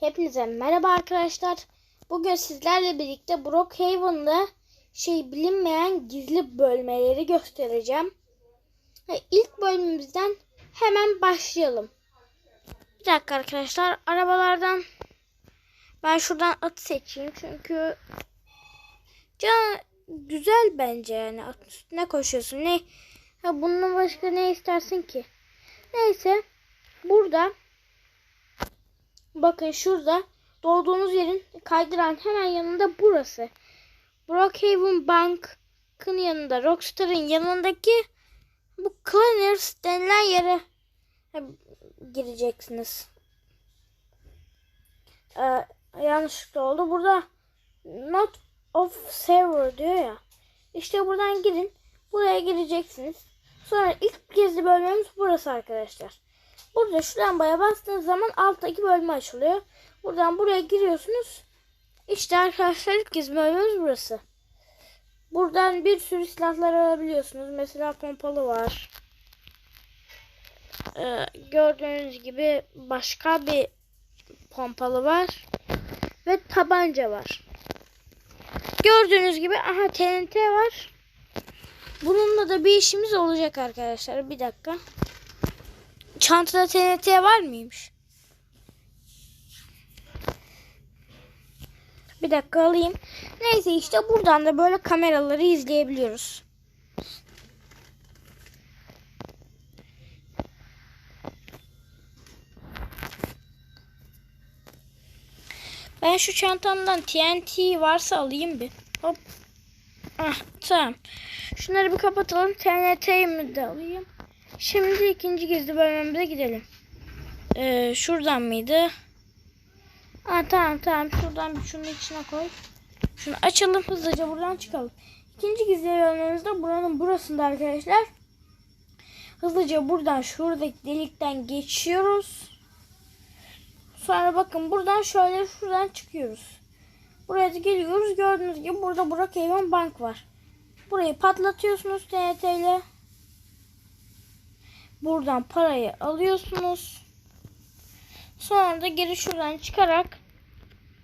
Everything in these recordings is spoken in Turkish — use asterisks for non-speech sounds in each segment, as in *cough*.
Hepinize merhaba arkadaşlar. Bugün sizlerle birlikte Brookhaven'da şey bilinmeyen gizli bölmeleri göstereceğim. Ve ilk bölümümüzden hemen başlayalım. Bir dakika arkadaşlar. Arabalardan ben şuradan at seçeyim çünkü can güzel bence yani at üstüne koşuyorsun. Ne ha bundan başka ne istersin ki? Neyse burada Bakın şurada doğduğunuz yerin kaydıran hemen yanında burası. Brookhaven Bank'ın yanında, Rockstar'ın yanındaki bu Cleaners denilen yere gireceksiniz. Ee, yanlışlıkla oldu. Burada Not of Server diyor ya. İşte buradan girin. Buraya gireceksiniz. Sonra ilk gizli bölmemiz burası arkadaşlar. Burada şu lambaya bastığınız zaman alttaki bölme açılıyor. Buradan buraya giriyorsunuz. İşte arkadaşlar ilk gizli bölmemiz burası. Buradan bir sürü silahlar alabiliyorsunuz. Mesela pompalı var. Ee, gördüğünüz gibi başka bir pompalı var. Ve tabanca var. Gördüğünüz gibi aha TNT var. Bununla da bir işimiz olacak arkadaşlar. Bir dakika. Çantada TNT var mıymış? Bir dakika alayım. Neyse işte buradan da böyle kameraları izleyebiliyoruz. Ben şu çantamdan TNT varsa alayım bir. Hop. Ah, tamam. Şunları bir kapatalım. TNT'yi de alayım. Şimdi ikinci gizli bölmemize gidelim. Ee, şuradan mıydı? Aa, tamam tamam şuradan bir şunun içine koy. Şunu açalım hızlıca buradan çıkalım. İkinci gizli bölmemiz de buranın burasında arkadaşlar. Hızlıca buradan şuradaki delikten geçiyoruz. Sonra bakın buradan şöyle şuradan çıkıyoruz. Buraya da geliyoruz. Gördüğünüz gibi burada Brookhaven Bank var. Burayı patlatıyorsunuz TNT ile. Buradan parayı alıyorsunuz. Sonra da geri şuradan çıkarak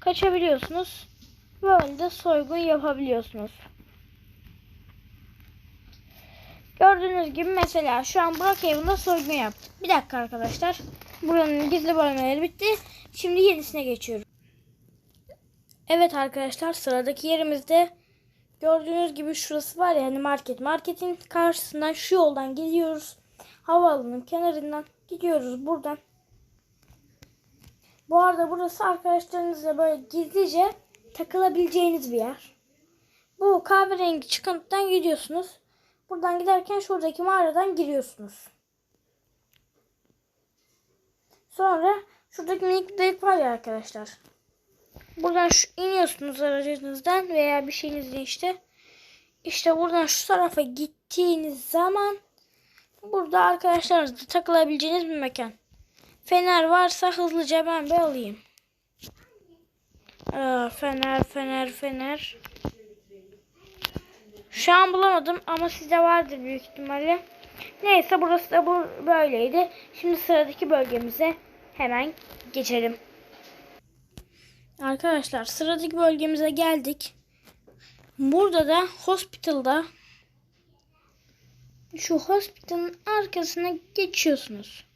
kaçabiliyorsunuz. Böyle de soygun yapabiliyorsunuz. Gördüğünüz gibi mesela şu an Brookhaven'da soygun yaptık. Bir dakika arkadaşlar. Buranın gizli bölmeleri bitti. Şimdi yenisine geçiyorum. Evet arkadaşlar sıradaki yerimizde gördüğünüz gibi şurası var ya hani market. Marketin karşısından şu yoldan gidiyoruz havaalanının kenarından gidiyoruz buradan. Bu arada burası arkadaşlarınızla böyle gizlice takılabileceğiniz bir yer. Bu kahverengi çıkıntıdan gidiyorsunuz. Buradan giderken şuradaki mağaradan giriyorsunuz. Sonra şuradaki minik delik var ya arkadaşlar. Buradan şu, iniyorsunuz aracınızdan veya bir şeyinizden işte. İşte buradan şu tarafa gittiğiniz zaman Burada arkadaşlarınızla takılabileceğiniz bir mekan. Fener varsa hızlıca ben bir alayım. Aa, fener, fener, fener. Şu an bulamadım ama sizde vardır büyük ihtimalle. Neyse burası da bu böyleydi. Şimdi sıradaki bölgemize hemen geçelim. Arkadaşlar sıradaki bölgemize geldik. Burada da hospital'da şu hospitalın arkasına geçiyorsunuz.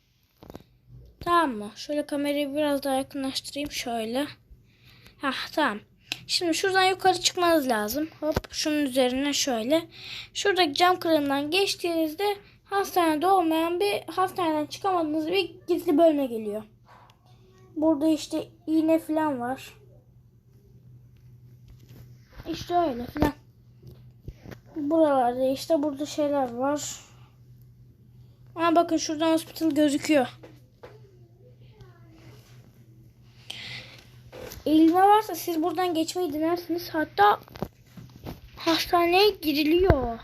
Tamam mı? Şöyle kamerayı biraz daha yakınlaştırayım. Şöyle. Hah tamam. Şimdi şuradan yukarı çıkmanız lazım. Hop şunun üzerine şöyle. Şuradaki cam kırığından geçtiğinizde hastanede olmayan bir hastaneden çıkamadığınız bir gizli bölme geliyor. Burada işte iğne falan var. İşte öyle falan. Buralarda işte burada şeyler var. Ha bakın şuradan hospital gözüküyor. Eğilme varsa siz buradan geçmeyi denersiniz. Hatta hastaneye giriliyor.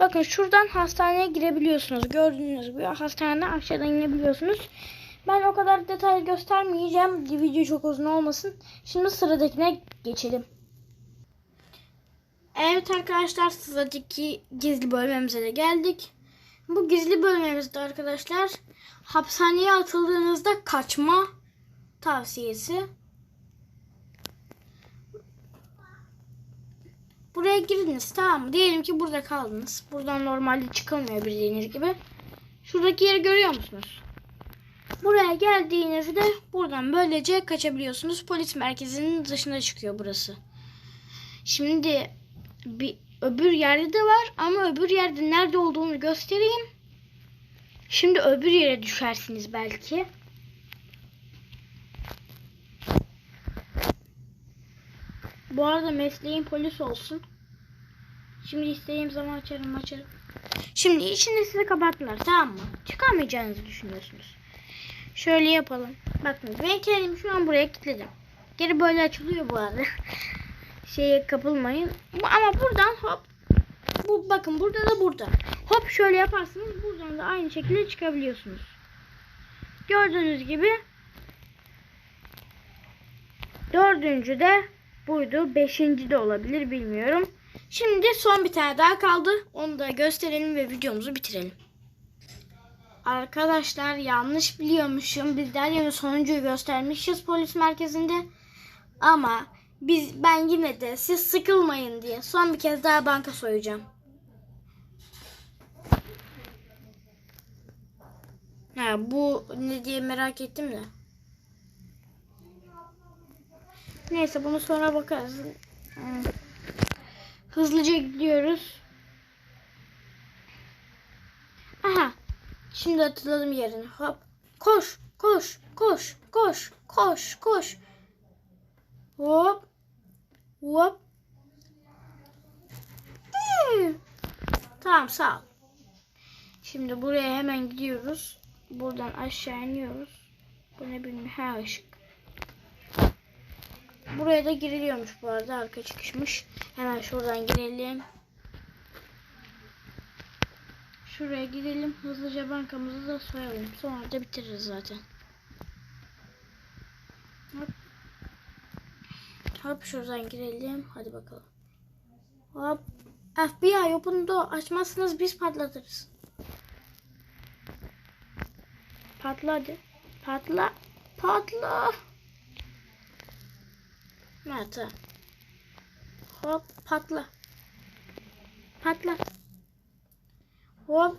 Bakın şuradan hastaneye girebiliyorsunuz. Gördüğünüz gibi hastaneden aşağıdan inebiliyorsunuz. Ben o kadar detay göstermeyeceğim. Video çok uzun olmasın. Şimdi sıradakine geçelim. Evet arkadaşlar sıradaki gizli bölmemize de geldik. Bu gizli bölmemizde arkadaşlar hapishaneye atıldığınızda kaçma tavsiyesi. Buraya girdiniz tamam mı? Diyelim ki burada kaldınız. Buradan normalde çıkılmıyor bildiğiniz gibi. Şuradaki yeri görüyor musunuz? Buraya geldiğinizde buradan böylece kaçabiliyorsunuz. Polis merkezinin dışına çıkıyor burası. Şimdi bir öbür yerde de var ama öbür yerde nerede olduğunu göstereyim. Şimdi öbür yere düşersiniz belki. Bu arada mesleğim polis olsun. Şimdi istediğim zaman açarım açarım. Şimdi içinde sizi kapattılar tamam mı? Çıkamayacağınızı düşünüyorsunuz. Şöyle yapalım. Bakın ben kendimi şu an buraya kilitledim. Geri böyle açılıyor bu arada. *laughs* Şeye kapılmayın. Ama buradan hop. Bu bakın burada da burada. Hop şöyle yaparsınız. Buradan da aynı şekilde çıkabiliyorsunuz. Gördüğünüz gibi dördüncü de buydu. Beşinci de olabilir bilmiyorum. Şimdi son bir tane daha kaldı. Onu da gösterelim ve videomuzu bitirelim. Arkadaşlar yanlış biliyormuşum. Biz Derya'nın sonuncuyu göstermişiz polis merkezinde. Ama biz ben yine de siz sıkılmayın diye son bir kez daha banka soyacağım. Ha, bu ne diye merak ettim de. Neyse bunu sonra bakarız. Hızlıca gidiyoruz. Aha. Şimdi hatırladım yerini. Hop. Koş, koş, koş, koş, koş, koş. Hop. Hop. Hmm. Tamam sağ ol. Şimdi buraya hemen gidiyoruz. Buradan aşağı iniyoruz. Bu ne bileyim ha ışık. Buraya da giriliyormuş bu arada arka çıkışmış. Hemen şuradan girelim. Şuraya gidelim. Hızlıca bankamızı da soyalım. Sonra da bitiririz zaten. Hop şuradan girelim. Hadi bakalım. Hop. FBI open door. Açmazsanız biz patlatırız. Patla. Patla. Patla. Evet. Hop patla. Patla. Hop.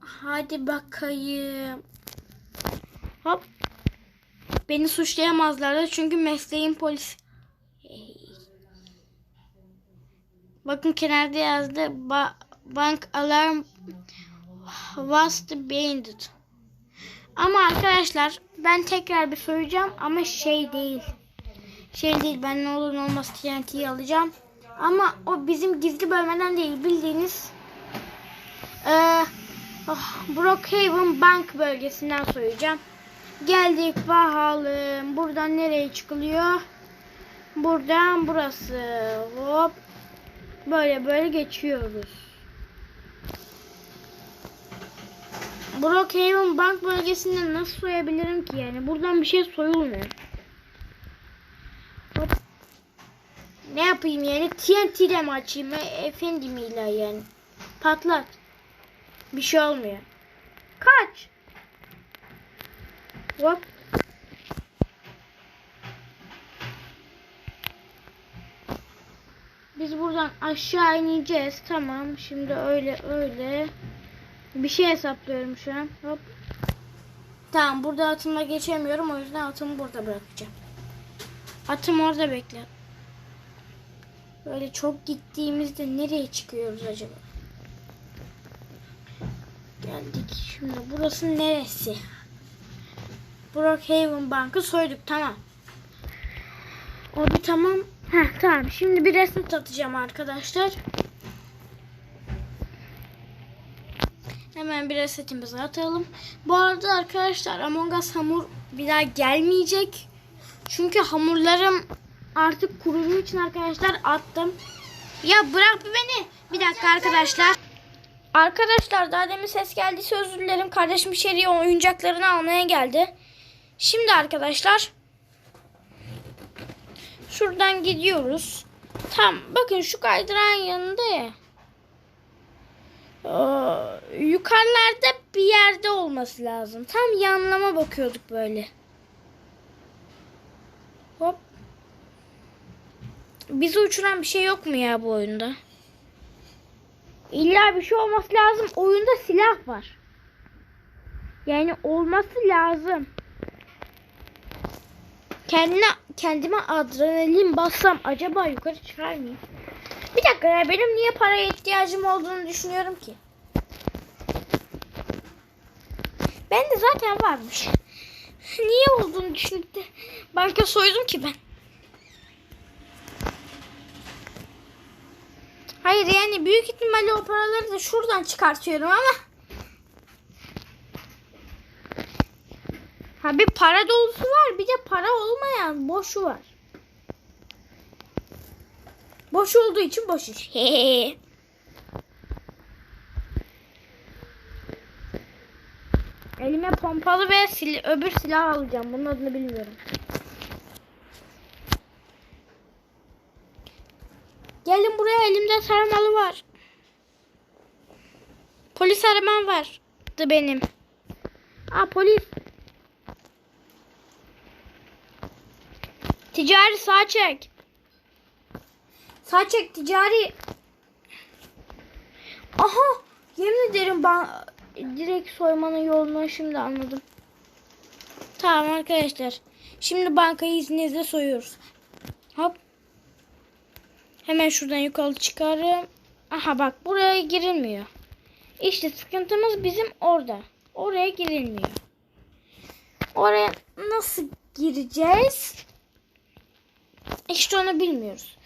Hadi bakayım. Hop. Beni suçlayamazlar çünkü mesleğim polis. Bakın kenarda yazdı. Ba- bank alarm was abandoned. Ama arkadaşlar ben tekrar bir söyleyeceğim ama şey değil. Şey değil ben ne olur ne olmaz TNT'yi alacağım. Ama o bizim gizli bölmeden değil bildiğiniz eee oh, Brookhaven Bank bölgesinden soyacağım. Geldik bakalım. Buradan nereye çıkılıyor? Buradan burası. Hop. Böyle böyle geçiyoruz. Brookhaven Bank bölgesinden nasıl soyabilirim ki yani? Buradan bir şey soyulmuyor. Hop. Ne yapayım yani? TNT ile mi açayım? E, Efendimiyle yani. Patlat. Bir şey olmuyor. Kaç. Hop. Biz buradan aşağı ineceğiz. Tamam. Şimdi öyle öyle. Bir şey hesaplıyorum şu an. Hop. Tamam burada atımla geçemiyorum. O yüzden atımı burada bırakacağım. Atım orada bekle. Böyle çok gittiğimizde nereye çıkıyoruz acaba? Geldik. Şimdi burası neresi? Brookhaven Bank'ı soyduk. Tamam. O bir tamam. Heh, tamam. Şimdi bir reset atacağım arkadaşlar. Hemen bir resetimizi atalım. Bu arada arkadaşlar Among Us hamur bir daha gelmeyecek. Çünkü hamurlarım artık kuruduğu için arkadaşlar attım. Ya bırak beni. Bir dakika arkadaşlar. Arkadaşlar daha demin ses geldiyse özür dilerim. Kardeşim içeriye oyuncaklarını almaya geldi. Şimdi arkadaşlar şuradan gidiyoruz. Tam bakın şu kaydıran yanında ya. Ee, yukarılarda bir yerde olması lazım. Tam yanlama bakıyorduk böyle. Hop. Bizi uçuran bir şey yok mu ya bu oyunda? İlla bir şey olması lazım. Oyunda silah var. Yani olması lazım. Kendine kendime adrenalin bassam acaba yukarı çıkar mıyım? Bir dakika ya benim niye paraya ihtiyacım olduğunu düşünüyorum ki. Ben de zaten varmış. *laughs* Niye olduğunu düşünüp de banka soydum ki ben. Hayır yani büyük ihtimalle o paraları da şuradan çıkartıyorum ama. Ha bir para dolusu var bir de para olmayan boşu var. Boş olduğu için boş iş. *laughs* Elime pompalı ve sil öbür silah alacağım. Bunun adını bilmiyorum. Gelin buraya elimde sarmalı var. Polis aramam vardı benim. Aa polis. Ticari sağ çek. Sağ çek ticari. Aha yemin ederim ben direkt soymanın yolunu şimdi anladım. Tamam arkadaşlar. Şimdi bankayı izninizle soyuyoruz. Hop. Hemen şuradan yukarı çıkarım. Aha bak buraya girilmiyor. İşte sıkıntımız bizim orada. Oraya girilmiyor. Oraya nasıl gireceğiz? İşte onu bilmiyoruz.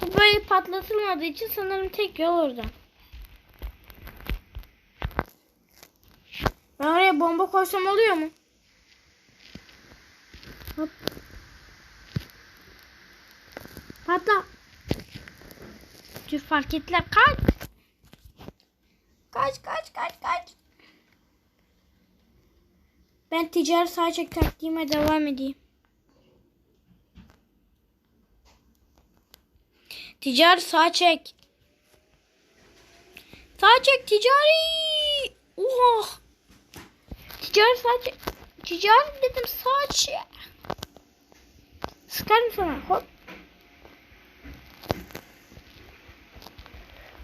Bu böyle patlatılmadığı için sanırım tek yol oradan. Ben oraya bomba koysam oluyor mu? Hop. Patla. Dur fark ettiler. Kaç. Kaç kaç kaç kaç. Ben ticari sağ çek taktiğime devam edeyim. Ticari sağ çek. Sağ çek ticari. Oha. Ticari sağ çek. Ticari dedim sağ çek. Sıkarım sana. Hop.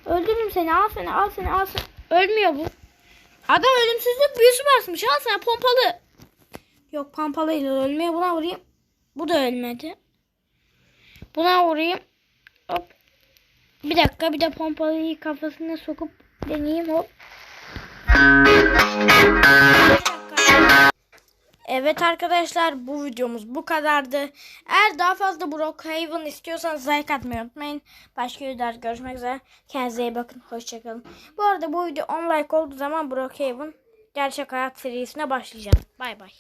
Öldürürüm seni. Al seni. Al seni. Al seni. Ölmüyor bu. Adam ölümsüzlük büyüsü basmış. Al sana pompalı. Yok pompalıyla ölmüyor. Buna vurayım. Bu da ölmedi. Buna vurayım. Hop. Bir dakika bir de pompalıyı kafasına sokup deneyeyim hop. Evet arkadaşlar bu videomuz bu kadardı. Eğer daha fazla Brookhaven istiyorsanız like atmayı unutmayın. Başka videolarda görüşmek üzere. Kendinize iyi bakın. Hoşçakalın. Bu arada bu video 10 like olduğu zaman Brookhaven gerçek hayat serisine başlayacağım. Bay bay.